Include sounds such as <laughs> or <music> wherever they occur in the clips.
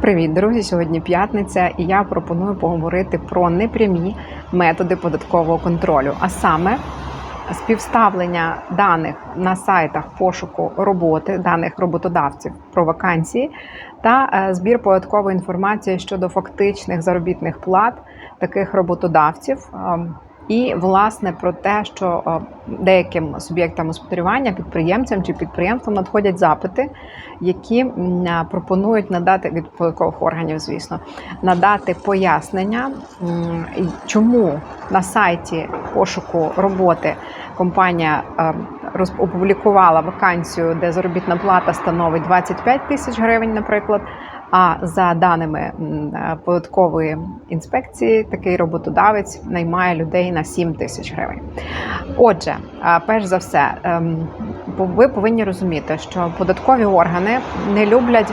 Привіт, друзі! Сьогодні п'ятниця, і я пропоную поговорити про непрямі методи податкового контролю, а саме співставлення даних на сайтах пошуку роботи, даних роботодавців про вакансії та е, збір податкової інформації щодо фактичних заробітних плат таких роботодавців. Ем, І власне про те, що е, деяким суб'єктам господарювання, підприємцям чи підприємствам надходять запити, які пропонують надати від податкових органів, звісно, надати пояснення, чому на сайті пошуку роботи компанія е, роз- опублікувала вакансію, де заробітна плата становить 25 тисяч гривень, наприклад. А за даними е, податкової інспекції, такий роботодавець наймає людей на 7 тисяч гривень. Отже, перш за все, ем, ви повинні розуміти, що податкові органи не люблять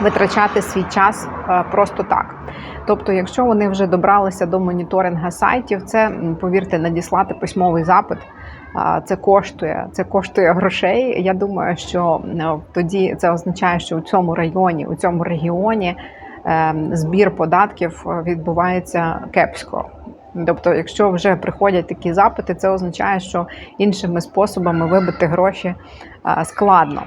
витрачати свій час е, просто так. Тобто, якщо вони вже добралися до моніторинга сайтів, це повірте, надіслати письмовий запит. Це коштує, це коштує грошей. Я думаю, що е, тоді це означає, що у цьому районі, у цьому регіоні ем, збір податків е, відбувається кепсько. Тобто, якщо вже приходять такі запити, це означає, що іншими способами вибити гроші складно.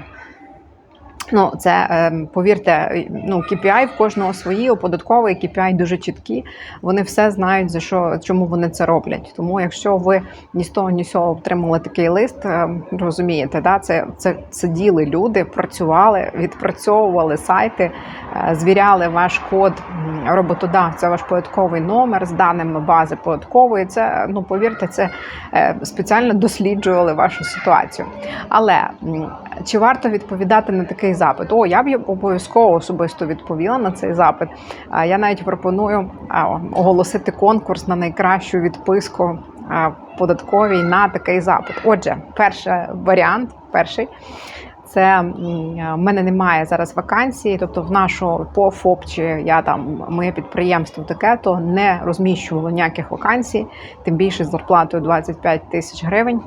Ну, це ем, повірте, ну KPI в кожного свої, у податковий KPI дуже чіткі. Вони все знають за що, чому вони це роблять. Тому, якщо ви ні з того, ні з цього отримали такий лист, ем, розумієте, да, це, це сиділи люди, працювали, відпрацьовували сайти, звіряли ваш код роботодавця, ваш податковий номер з даними бази податкової. Це ну повірте, це е, спеціально досліджували вашу ситуацію. Але чи варто відповідати на такий запит? О, я б обов'язково особисто відповіла на цей запит. Я навіть пропоную оголосити конкурс на найкращу відписку податковій на такий запит. Отже, перший варіант, перший. Це в мене немає зараз вакансії, тобто в нашу по ФОП чи я там моє підприємство таке, то не розміщувало ніяких вакансій, тим більше з зарплатою 25 тисяч гривень.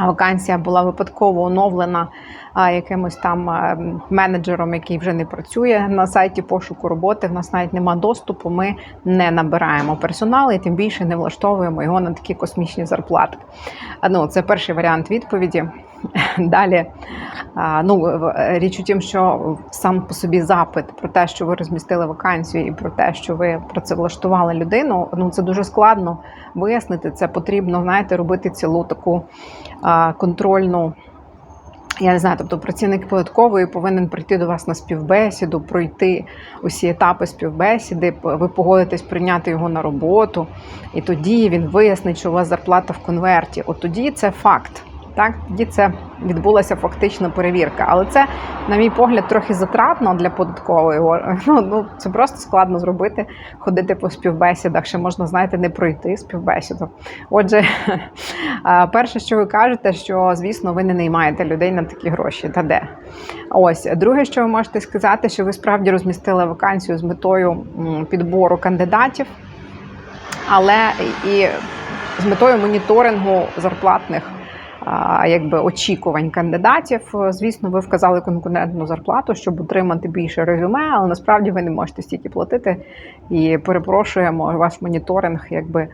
Вакансія була випадково оновлена якимось там а, менеджером, який вже не працює на сайті пошуку роботи. В нас навіть нема доступу. Ми не набираємо персонал і тим більше не влаштовуємо його на такі космічні зарплати. Ну, це перший варіант відповіді. <laughs> Далі, ну річ у тім, що сам по собі запит про те, що ви розмістили вакансію, і про те, що ви працевлаштували людину, ну це дуже складно вияснити. Це потрібно, знаєте, робити цілу таку контрольну. Я не знаю, тобто працівник податкової повинен прийти до вас на співбесіду, пройти усі етапи співбесіди, ви погодитесь прийняти його на роботу, і тоді він вияснить, що у вас зарплата в конверті. От тоді це факт. Так, тоді це відбулася фактична перевірка. Але це, на мій погляд, трохи затратно для податкової. <laughs> Ну, ну це просто складно зробити, ходити по співбесідах. Ще можна, знаєте, не пройти співбесіду. Отже, <laughs> перше, що ви кажете, що звісно ви не наймаєте людей на такі гроші. Та де? Ось друге, що ви можете сказати, що ви справді розмістили вакансію з метою підбору кандидатів, але і з метою моніторингу зарплатних. Якби очікувань кандидатів, Е, звісно, ви вказали конкурентну зарплату, щоб отримати більше резюме, але насправді ви не можете стільки платити. І перепрошуємо, ваш моніторинг, якби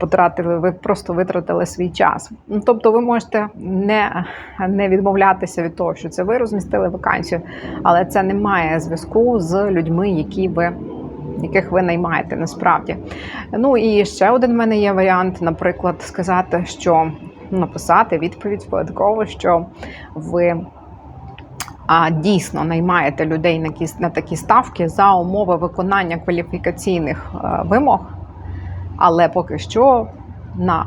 потратили, ви просто витратили свій час. Ну, Тобто, ви можете не, не відмовлятися від того, що це ви розмістили вакансію, але це не має зв'язку з людьми, які ви. Яких ви наймаєте насправді. Ну і ще один в мене є варіант, наприклад, сказати, що написати відповідь податково, що ви а, дійсно наймаєте людей на, на такі ставки за умови виконання кваліфікаційних е, вимог, але поки що на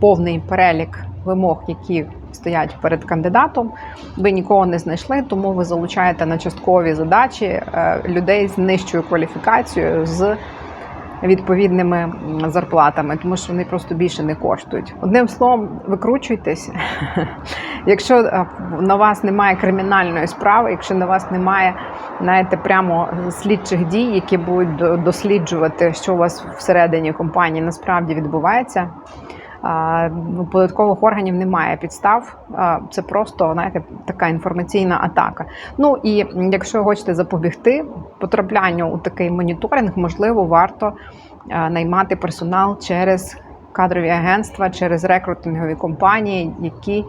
повний перелік вимог, які стоять перед кандидатом, ви нікого не знайшли, тому ви залучаєте на часткові задачі е, людей з нижчою кваліфікацією з відповідними зарплатами, тому що вони просто більше не коштують. Одним словом, викручуйтесь. <laughs> Якщо е, на вас немає кримінальної справи, якщо на вас немає знаєте, прямо слідчих дій, які будуть до- досліджувати, що у вас всередині компанії насправді відбувається. У податкових органів немає підстав. Це просто знаєте, така інформаційна атака. Ну і якщо хочете запобігти потраплянню у такий моніторинг, можливо, варто наймати персонал через кадрові агентства, через рекрутингові компанії, які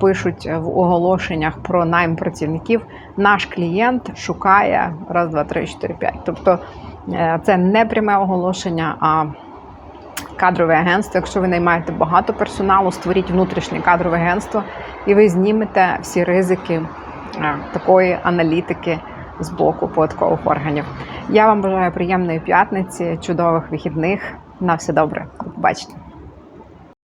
пишуть в оголошеннях про найм працівників. Наш клієнт шукає раз, два, три, чотири, п'ять. Тобто е, це не пряме оголошення, а кадрове агентство. Якщо ви наймаєте багато персоналу, створіть внутрішнє кадрове агентство, і ви знімете всі ризики е, такої аналітики з боку податкових органів. Я вам бажаю приємної п'ятниці, чудових вихідних. На все добре. До побачення.